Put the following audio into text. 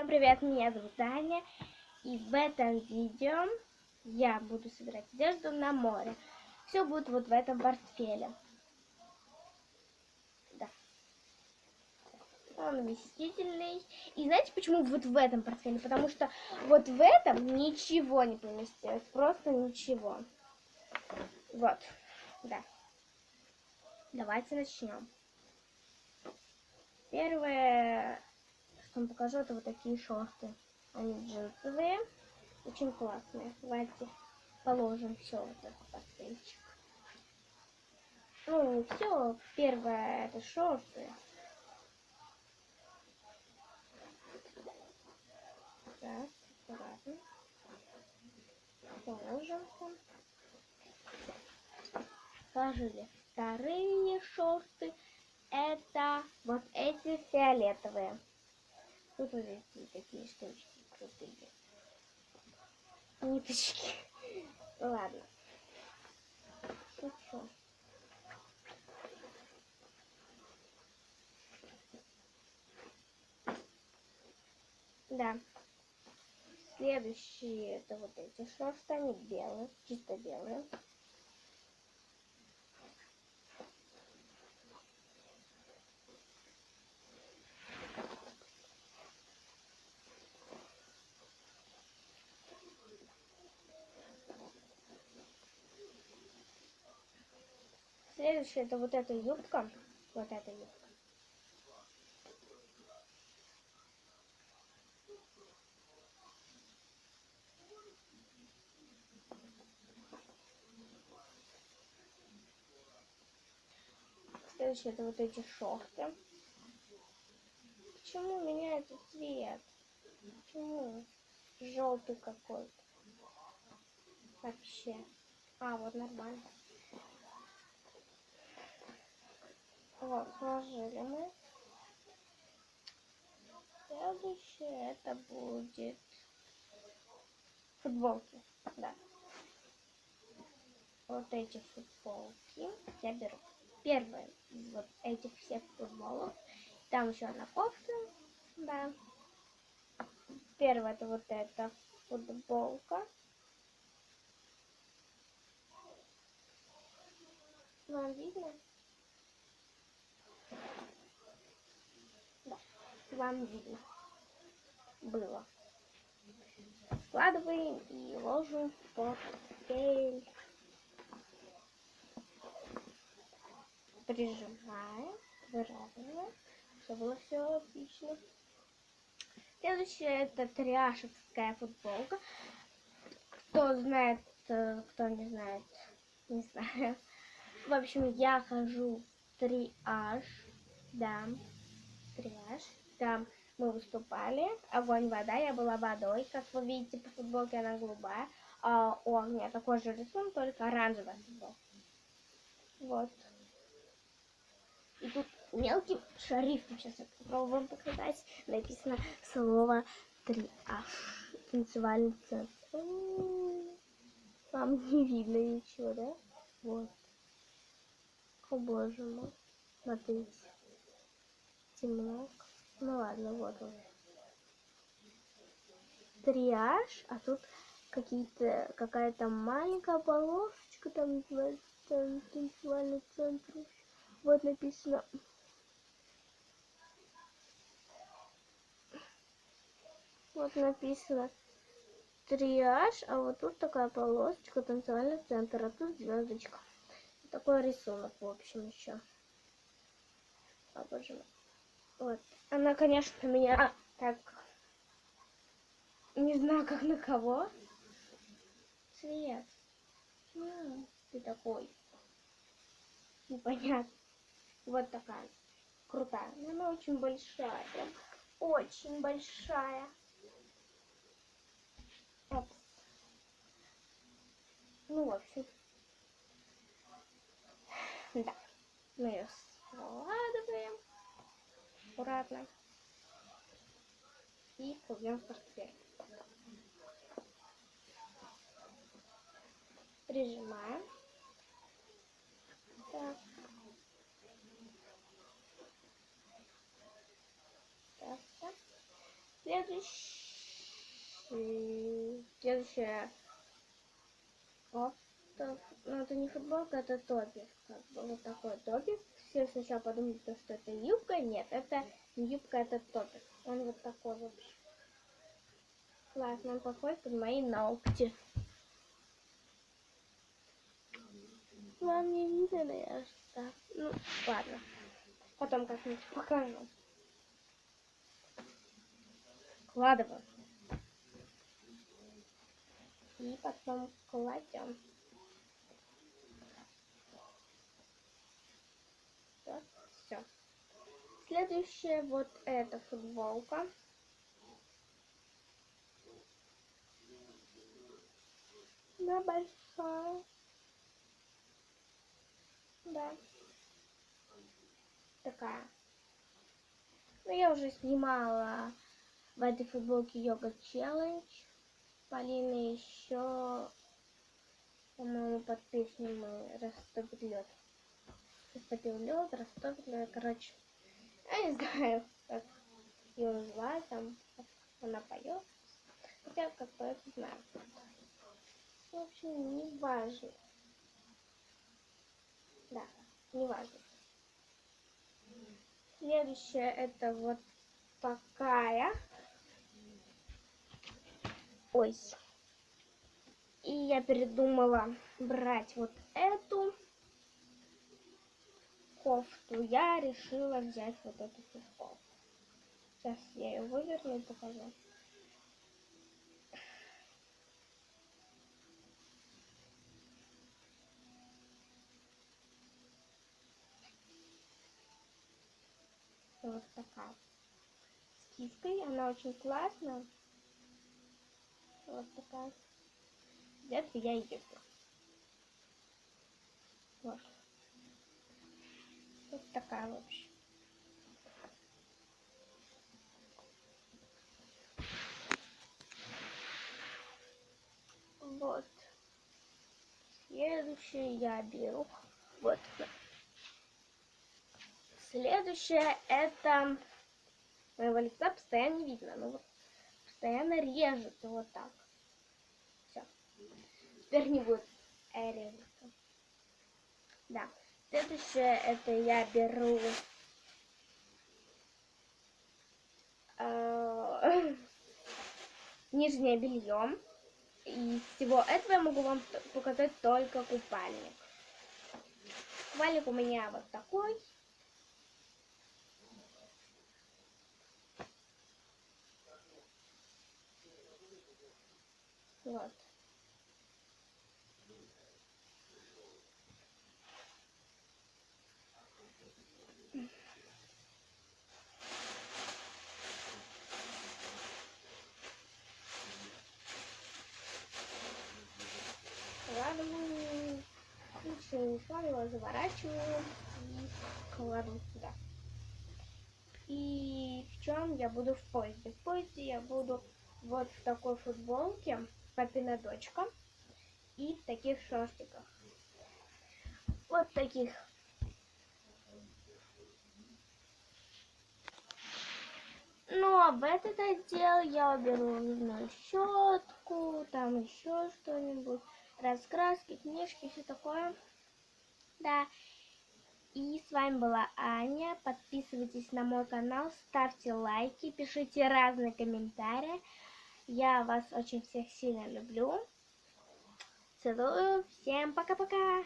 Всем привет, меня зовут Таня, и в этом видео я буду собирать одежду на море. Все будет вот в этом портфеле. Да. Он вместительный. И знаете, почему вот в этом портфеле? Потому что вот в этом ничего не поместилось, просто ничего. Вот, да. Давайте начнем. Первое вам покажу, это вот такие шорты. Они джинсовые, очень классные. Давайте положим все вот этот портфельчик. Ну, все. Первое это шорты. Так, аккуратно. Положим. Сложили вторые шорты. Это вот эти фиолетовые. Тут вот эти такие штучки крутые. Ниточки. Ладно. Шучу. Да. Следующие это вот эти шорты, они белые, чисто белые. Следующее это вот эта юбка. Вот эта юбка. Следующее это вот эти шорты. Почему меняется цвет? Почему желтый какой-то? Вообще. А, вот нормально. Вот, сложили мы. Следующее это будет футболки. Да. Вот эти футболки я беру. Первая из вот этих всех футболок. Там еще одна кофта. Да. Первая это вот эта футболка. Вам видно? Вам видно было. Складываем и ложим в портфель. Прижимаем, выравниваем, чтобы было все отлично. Следующее это триашевская футболка. Кто знает, э, кто не знает, не знаю. В общем, я хожу в триаж, да, триаж. Там мы выступали. Огонь, вода. Я была водой. Как вы видите, по футболке она голубая. А у огня такой же рисунок, только оранжевая футболка. Вот. И тут мелким шрифтом, сейчас я попробую показать, написано слово 3А. Танцевальный центр. Вам не видно ничего, да? Вот. О боже мой. Смотрите. Темно. Ну ладно, вот он. Триаж, а тут какие-то какая-то маленькая полосочка там там, танцевальный центр. Вот написано. Вот написано триаж, а вот тут такая полосочка, танцевальный центр, а тут звездочка. Такой рисунок, в общем, еще. Мой. Вот. Она, конечно, меня так... Не знаю, как на кого. Цвет. Ну, ты такой. Непонятно. Вот такая. Крутая. Но она очень большая. Прям очень большая. Опс. Ну, в общем. Да. Ее складываем аккуратно. И кладем в портфель. Прижимаем. Так. Так, так. Следующий... Следующая... Оп. Ну, это не футболка, это топик. Как бы вот такой топик. Все сначала подумали, что это юбка. Нет, это юбка, это топик. Он вот такой вообще. Классно, он подходит под мои ногти. Вам не видно, я что? Ну, ладно. Потом как-нибудь покажу. Складываю. И потом кладем. Вот, все. Следующая вот эта футболка. Она большая. Да. Такая. Ну, я уже снимала в этой футболке йога челлендж. Полины еще, по-моему, под песню мы растопит лед. Растопил лед, растопит короче. Я не знаю, как ее называют, там она поет. Хотя как поет, знаю. В общем, не важно. Да, не важно. Следующая это вот такая. Ой. И я передумала брать вот эту кофту. Я решила взять вот эту футболку. Сейчас я ее выверну и покажу. Вот такая. С киской. Она очень классная. Вот такая. Где-то я еду. Вот. Вот такая вообще. Вот. Следующее я беру. Вот. Следующее это моего лица постоянно не видно. Ну вот постоянно режет вот так. Все. Теперь не будет э, резаться. Да. Следующее это я беру э, нижнее белье. Из всего этого я могу вам показать только купальник. Купальник у меня вот такой. Вот. Не складываю, заворачиваю и кладу сюда. И в чем я буду в поезде? В поезде я буду вот в такой футболке папина дочка и в таких шортиках. Вот таких. Ну, а в этот отдел я уберу зубную щетку, там еще что-нибудь, раскраски, книжки, все такое. Да. И с вами была Аня. Подписывайтесь на мой канал, ставьте лайки, пишите разные комментарии. Я вас очень всех сильно люблю. Целую. Всем пока-пока.